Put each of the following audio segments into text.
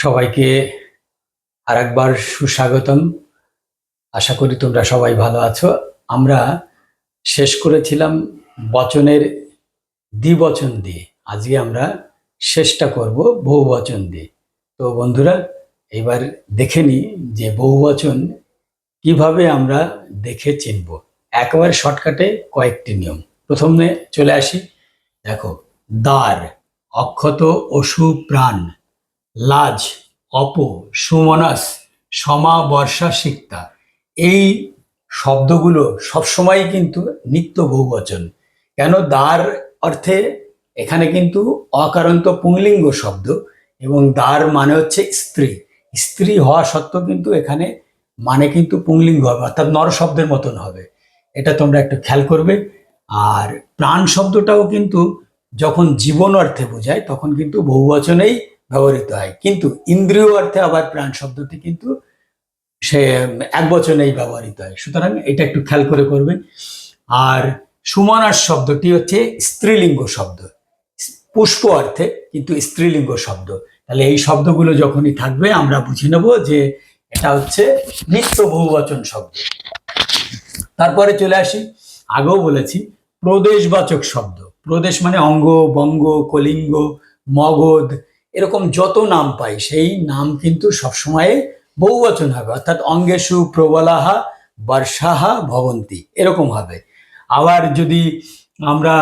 সবাইকে আরেকবার সুস্বাগতম। আশা করি তোমরা সবাই ভালো আছো। আমরা শেষ করেছিলাম বচনের দ্বিবচন দিয়ে। আজকে আমরা শেষটা করব বহুবচন দিয়ে। তো বন্ধুরা, এবার দেখে নিই যে বহুবচন কীভাবে আমরা দেখে চিনব। একেবারে শর্টকাটে কয়েকটি নিয়ম। প্রথমে চলে আসি। দেখো, দ্বার, অক্ষত, অসু, প্রাণ। লাজ, অপ, সুমনাস সমা বর্ষা সিক্তা। এই শব্দগুলো সবসময় কিন্তু নিত্য বহুবচন। কেন দ্বার অর্থে এখানে কিন্তু অকারন্ত পুংলিঙ্গ শব্দ এবং দ্বার মানে হচ্ছে স্ত্রী। স্ত্রী হওয়া সত্ত্বেও কিন্তু এখানে মানে কিন্তু পুংলিঙ্গ হবে, অর্থাৎ নর শব্দের মতন হবে। এটা তোমরা একটু খেয়াল করবে। আর প্রাণ শব্দটাও কিন্তু যখন জীবন অর্থে বোঝায়, তখন কিন্তু বহুবচনেই ব্যবহৃত হয়। কিন্তু ইন্দ্রিয় অর্থে আবার প্রাণ শব্দটি কিন্তু সে এক বচনেই ব্যবহৃত হয়। সুতরাং এটা একটু খেয়াল করে করবে আর সুমনার শব্দটি হচ্ছে স্ত্রীলিঙ্গ শব্দ। পুষ্প অর্থে কিন্তু স্ত্রীলিঙ্গ শব্দ। তাহলে এই শব্দগুলো যখনই থাকবে, আমরা বুঝে নেব যে এটা হচ্ছে নিত্য বহুবচন শব্দ। তারপরে চলে আসি। আগেও বলেছি, প্রদেশবাচক শব্দ। প্রদেশ মানে অঙ্গ, বঙ্গ, কলিঙ্গ, মগধ এরকম যত নাম পাই, সেই নাম কিন্তু সবসময় বহুবচন হবে। অর্থাৎ অঙ্গেশু প্রবলাহা বর্ষাহা ভবন্তি, এরকম হবে। আবার যদি আমরা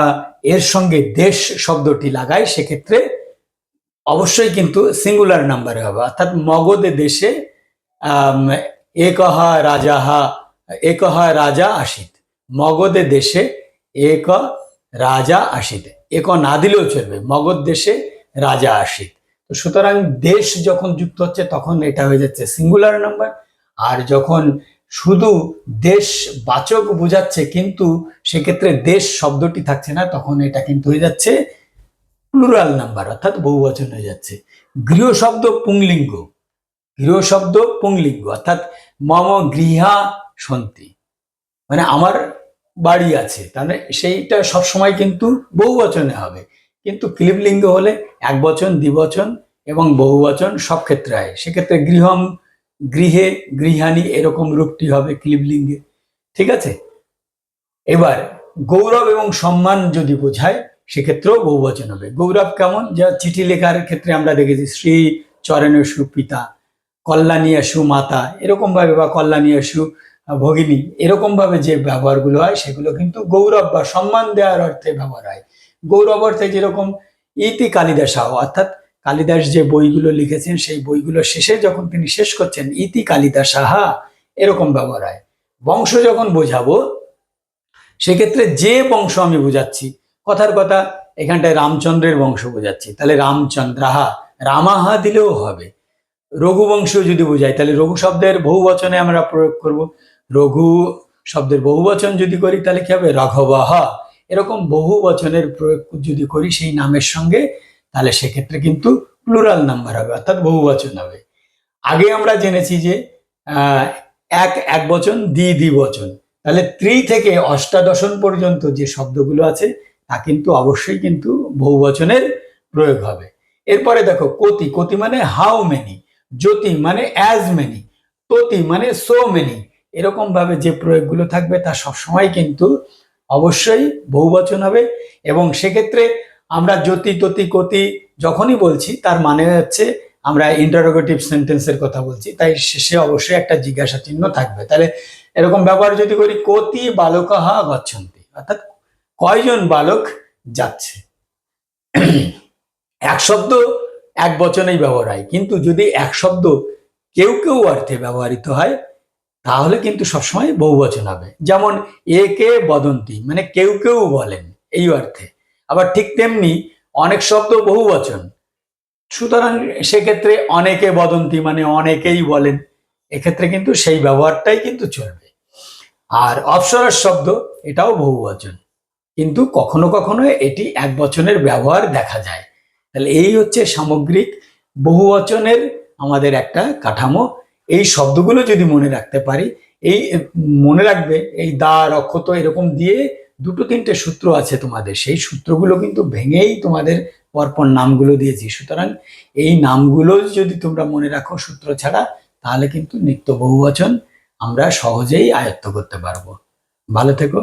এর সঙ্গে দেশ শব্দটি লাগাই, সেক্ষেত্রে অবশ্যই কিন্তু সিঙ্গুলার নাম্বারে হবে। অর্থাৎ মগধে দেশে একহা রাজাহা, একহা রাজা আসিত। মগধে দেশে এক রাজা আসিত। এক না দিলেও চলবে। মগধ দেশে রাজা আসিত। তো সুতরাং দেশ যখন যুক্ত হচ্ছে, তখন এটা হয়ে যাচ্ছে সিঙ্গুলার নাম্বার আর যখন শুধু দেশ বাচক বোঝাচ্ছে, কিন্তু সেক্ষেত্রে দেশ শব্দটি থাকছে না, তখন এটা কিন্তু হয়ে যাচ্ছে প্লুরাল নাম্বার অর্থাৎ বহুবচন হয়ে যাচ্ছে। গৃহ শব্দ পুংলিঙ্গ। গৃহ শব্দ পুংলিঙ্গ, অর্থাৎ মম গৃহা সন্তি। মানে আমার বাড়ি আছে, তাহলে সেইটা সবসময় কিন্তু বহুবচনে হবে। কিন্তু ক্লিবলিঙ্গ হলে এক বচন দ্বিবচন এবং বহুবচন সব ক্ষেত্রে হয় সেক্ষেত্রে গৃহম, গৃহে গৃহানি এরকম রূপটি হবে ক্লিবলিঙ্গে। ঠিক আছে? এবার গৌরব এবং সম্মান যদি বোঝায়, সেক্ষেত্রেও বহুবচন হবে। গৌরব কেমন? যা চিঠি লেখার ক্ষেত্রে আমরা দেখেছি, শ্রী চরণেশু পিতা কল্যাণী কল্যাণীয়াসু মাতা এরকম ভাবে বা কল্যাণীয়াসু ভগিনী এরকম ভাবে যে ব্যবহারগুলো হয়, সেগুলো কিন্তু গৌরব বা সম্মান দেওয়ার অর্থে ব্যবহার হয়। গৌরব অর্থে যেরকম ইতি কালিদাসাও, অর্থাৎ কালিদাস যে বইগুলো লিখেছেন, সেই বইগুলো শেষে যখন তিনি শেষ করছেন, ইতি কালিদাসাহা, এরকম ব্যবহার হয়। বংশ যখন বোঝাবো, সেক্ষেত্রে যে বংশ আমি বোঝাচ্ছি, কথার কথা, এখানটায় রামচন্দ্রের বংশ বোঝাচ্ছি। তাহলে রামচন্দ্রাহা, রামাহা দিলেও হবে। রঘু রঘুবংশ যদি বোঝাই, তাহলে রঘু শব্দের বহু বচনে আমরা প্রয়োগ করব। রঘু শব্দের বহু বচন যদি করি, তাহলে কি হবে? রঘবাহ। এরকম বহু বচনের প্রয়োগ যদি করি, সেই নামের সঙ্গে তাহলে সেক্ষেত্রে কিন্তু প্লুরাল নাম্বার হবে, অর্থাৎ বহু বচন হবে। আগে আমরা জেনেছি যে এক এক বচন, দ্বি দ্বিবচন তাহলে ত্রি থেকে অষ্টাদশন পর্যন্ত যে শব্দগুলো আছে, তা কিন্তু অবশ্যই কিন্তু বহু বচনের প্রয়োগ হবে। এরপরে দেখো, কতি কতি মানে হাউ মেনি জ্যোতি মানে অ্যাজ মেনি ততি মানে সো মেনি এরকম ভাবে যে প্রয়োগগুলো থাকবে, তা সবসময় কিন্তু অবশ্যই বহুবচন হবে। এবং সেক্ষেত্রে আমরা জ্যোতি, ততি, কতি যখনই বলছি, তার মানে হচ্ছে আমরা ইন্টারোগেটিভ সেন্টেন্সের কথা বলছি। তাই শেষে অবশ্যই একটা জিজ্ঞাসা চিহ্ন থাকবে। তাহলে এরকম ব্যবহার যদি করি, কতি বালকাহা গচ্ছন্তি। অর্থাৎ কয়জন বালক যাচ্ছে? এক শব্দ এক বচনেই ব্যবহার হয়। কিন্তু যদি এক শব্দ কেউ কেউ অর্থে ব্যবহৃত হয়, তাহলে কিন্তু সবসময় বহুবচন হবে। যেমন একে বদন্তি মানে কেউ কেউ বলেন, এই অর্থে। আবার ঠিক তেমনি অনেক শব্দ বহুবচন। সুতরাং সেক্ষেত্রে অনেকে বদন্তি মানে অনেকেই বলেন, এক্ষেত্রে কিন্তু সেই ব্যবহারটাই কিন্তু চলবে। আর অপসরার শব্দ, এটাও বহুবচন। কিন্তু কখনো কখনো এটি এক বচনের ব্যবহার দেখা যায়। তাহলে এই হচ্ছে সামগ্রিক বহুবচনের আমাদের একটা কাঠামো। এই শব্দগুলো যদি মনে রাখতে পারি, এই মনে রাখবে, এই দা রক্ষত এরকম দিয়ে দুটো তিনটে সূত্র আছে তোমাদের। সেই সূত্রগুলো কিন্তু ভেঙেই তোমাদের পরপর নামগুলো দিয়েছি। সুতরাং এই নামগুলো যদি তোমরা মনে রাখো সূত্র ছাড়া, তাহলে কিন্তু নিত্য বহুবচন আমরা সহজেই আয়ত্ত করতে পারব। ভালো থেকো।